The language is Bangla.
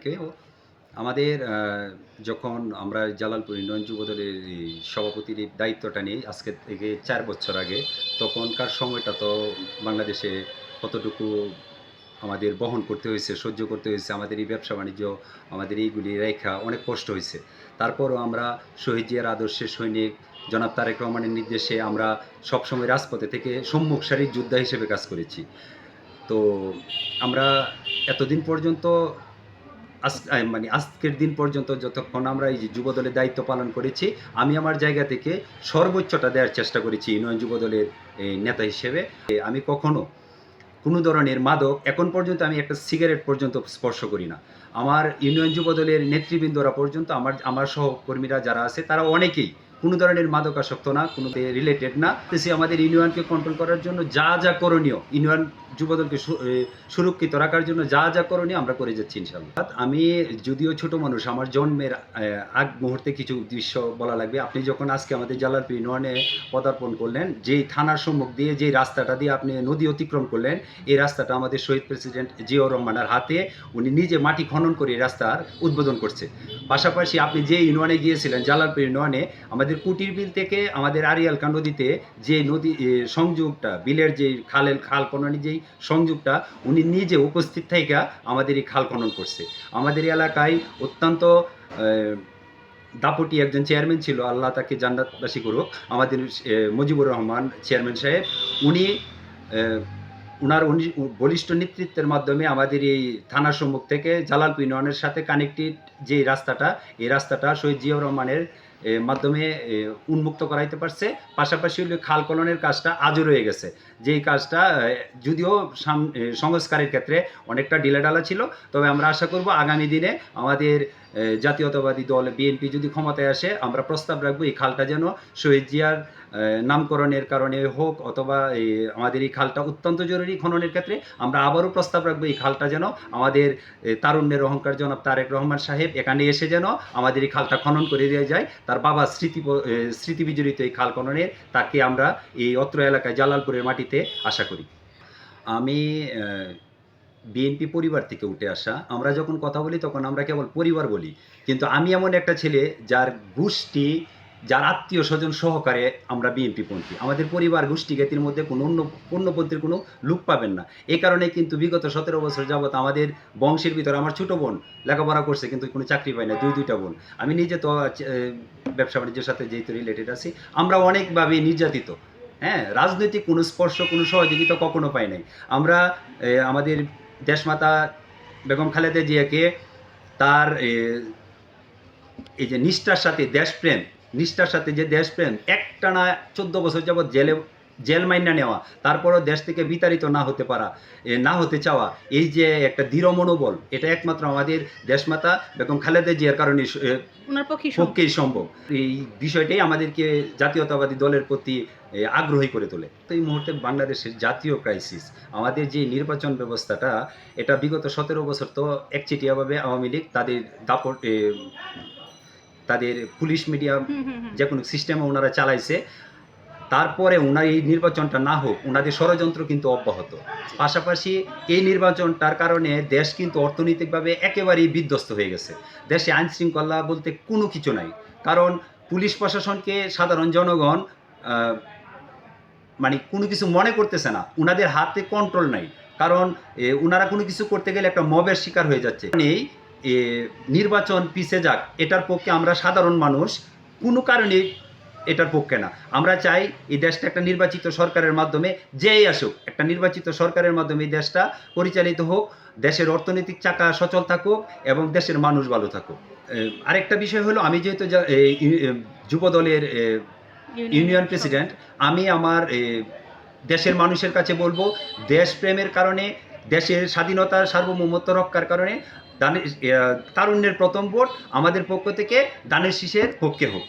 ভাইকেও আমাদের যখন আমরা জালালপুর ইউনিয়ন যুবদলের সভাপতির দায়িত্বটা নিই, আজকে থেকে চার বছর আগে, তখনকার সময়টা তো বাংলাদেশে কতটুকু আমাদের বহন করতে হয়েছে, সহ্য করতে হয়েছে, আমাদের এই ব্যবসা বাণিজ্য, আমাদের এইগুলি রেখা অনেক কষ্ট হয়েছে। তারপরও আমরা শহীদ জিয়ার আদর্শের সৈনিক, জনাব তারেক রহমানের নির্দেশে আমরা সবসময় রাজপথে থেকে সম্মুখ সারির যোদ্ধা হিসেবে কাজ করেছি। তো আমরা এতদিন পর্যন্ত আজ মানে আজকের দিন পর্যন্ত যতক্ষণ আমরা এই যে যুবদলের দায়িত্ব পালন করেছি, আমি আমার জায়গা থেকে সর্বোচ্চটা দেওয়ার চেষ্টা করেছি ইউনিয়ন যুবদলের নেতা হিসেবে। আমি কখনো কোনো ধরনের মাদক এখন পর্যন্ত আমি একটা সিগারেট পর্যন্ত স্পর্শ করি না। আমার ইউনিয়ন যুবদলের নেতৃবৃন্দরা পর্যন্ত আমার আমার সহকর্মীরা যারা আছে, তারা অনেকেই কোনো ধরনের মাদকাসক্ত না, কোনো রিলেটেড না। সে আমাদের ইউনিয়নকে কন্ট্রোল করার জন্য যা যা করণীয়, ইউনিয়ন যুবদলকে সুরক্ষিত রাখার জন্য যা যা করণীয় আমরা করে যাচ্ছি ইনশাল্লাহ আমি যদিও ছোট মানুষ, আমার জন্মের আগ মুহূর্তে কিছু দৃশ্য বলা লাগবে। আপনি যখন আজকে আমাদের জালালপুর ইউনিয়নে পদার্পণ করলেন, যেই থানার সম্মুখ দিয়ে যেই রাস্তাটা দিয়ে আপনি নদী অতিক্রম করলেন, এই রাস্তাটা আমাদের শহীদ প্রেসিডেন্ট জিয়াউর রহমানের হাতে, উনি নিজে মাটি খনন করে রাস্তার উদ্বোধন করছে। পাশাপাশি আপনি যে ইউনিয়নে গিয়েছিলেন, জালালপুর ইউনিয়নে, আমাদের কুটির বিল থেকে আমাদের আরিয়ালকা নদীতে যে নদী সংযোগটা, বিলের যে খালের খাল খননের যেই সংযোগটা, উনি নিজে উপস্থিত থেকে আমাদের এই খাল খনন করছে। আমাদের এলাকায় অত্যন্ত দাপটি একজন চেয়ারম্যান ছিল, আল্লাহ তাকে জান্নাতবাসী করুক, আমাদের মুজিবুর রহমান চেয়ারম্যান সাহেব, উনি উনি- বলিষ্ঠ নেতৃত্বের মাধ্যমে আমাদের এই থানার সম্মুখ থেকে জালালপুর ইউনিয়নের সাথে কানেক্টেড যে রাস্তাটা, এই রাস্তাটা শহীদ জিয়াউর রহমানের মাধ্যমে উন্মুক্ত করাইতে পারছে। পাশাপাশি খাল কলনের কাজটা আজও রয়ে গেছে। যেই কাজটা যদিও সংস্কারের ক্ষেত্রে অনেকটা ঢিলাঢালা ছিল, তবে আমরা আশা করব আগামী দিনে আমাদের জাতীয়তাবাদী দল বিএনপি যদি ক্ষমতায় আসে আমরা প্রস্তাব রাখব এই খালটা যেন শহীদ জিয়ার নামকরণের কারণে হোক অথবা আমাদের এই খালটা অত্যন্ত জরুরি খননের ক্ষেত্রে আমরা আবারও প্রস্তাব রাখব এই খালটা যেন আমাদের তারুণ্যের অহংকার জনাব তারেক রহমান সাহেব এখানে এসে যেন আমাদের এই খালটা খনন করে দেওয়া যায় তার বাবা স্মৃতি প- এ, স্মৃতি বিজড়িত এই খাল খননের তাকে আমরা এই অত্র এলাকায় জালালপুরের মাটিতে আশা করি। আমি বিএনপি পরিবার থেকে উঠে আসা, আমরা যখন কথা বলি তখন আমরা কেবল পরিবার বলি। কিন্তু আমি এমন একটা ছেলে যার গোষ্ঠী, যার আত্মীয় স্বজন সহকারে আমরা বিএনপি পন্থী। আমাদের পরিবার গোষ্ঠী জ্ঞাতির মধ্যে কোনো অন্য অন্যপন্থীর কোনো লুক পাবেন না। এই কারণে কিন্তু বিগত সতেরো বছর যাবৎ আমাদের বংশের ভিতরে আমার ছোট বোন লেখাপড়া করছে কিন্তু কোনো চাকরি পায় না, দুই, দুইটা বোন। আমি নিজে তো ব্যবসা বাণিজ্যের সাথে যেহেতু রিলেটেড আছি, আমরা অনেকভাবে নির্যাতিত। হ্যাঁ রাজনৈতিক কোনো স্পর্শ, কোনো সহযোগিতা কখনো পাই নাই। আমরা আমাদের দেশমাতা বেগম খালেদা জিয়াকে তার এই যে নিষ্ঠার সাথে দেশপ্রেম, নিষ্ঠার সাথে যে দেশপ্রেম একটানা চোদ্দ বছর যাবৎ জেলে জেল মাইনা নেওয়া তারপরও দেশ থেকে বিতাড়িত না হতে পারা না হতে চাওয়া এই যে একটা দৃঢ় মনোবল এটা একমাত্র আমাদের দেশমাতা বেগম খালেদা জিয়ার কারণে। পক্ষেই সম্ভব এই বিষয়টাই আমাদেরকে জাতীয়তাবাদী দলের প্রতি আগ্রহী করে তোলে তো এই মুহূর্তে বাংলাদেশের জাতীয় ক্রাইসিস আমাদের যে নির্বাচন ব্যবস্থাটা এটা বিগত সতেরো বছর তো একচেটিয়াভাবে আওয়ামী লীগ তাদের দাপট তাদের পুলিশ মিডিয়া। যে কোনো সিস্টেমে ওনারা চালাইছে তারপরে ওনার এই নির্বাচনটা না হোক ওনাদের ষড়যন্ত্র কিন্তু অব্যাহত। পাশাপাশি এই নির্বাচনটার কারণে দেশ কিন্তু অর্থনৈতিকভাবে একেবারেই বিধ্বস্ত হয়ে গেছে। দেশে আইন শৃঙ্খলা বলতে কোনো কিছু নাই। কারণ পুলিশ প্রশাসনকে সাধারণ জনগণ মানে কোনো কিছু মনে করতেছে না। ওনাদের হাতে কন্ট্রোল নাই। কারণ ওনারা কোনো কিছু করতে গেলে একটা মবের শিকার হয়ে যাচ্ছে। এই নির্বাচন পিছে যাক, এটার পক্ষে আমরা সাধারণ মানুষ কোনো কারণে এটার পক্ষে না। আমরা চাই এই দেশটা একটা নির্বাচিত সরকারের মাধ্যমে যেই আসুক একটা নির্বাচিত সরকারের মাধ্যমে এই দেশটা পরিচালিত হোক দেশের অর্থনৈতিক চাকা সচল থাকুক এবং দেশের মানুষ ভালো থাকুক। আরেকটা বিষয় হলো আমি যেহেতু যা- এই, ই- এ, যুবদলের ইউনিয়ন প্রেসিডেন্ট আমি আমার দেশের মানুষের কাছে বলব দেশপ্রেমের কারণে দেশের স্বাধীনতার সার্বভৌমত্ব রক্ষার কারণে দানের তারুণ্যের প্রথম ভোট আমাদের পক্ষ থেকে দানের শীষের পক্ষে হোক।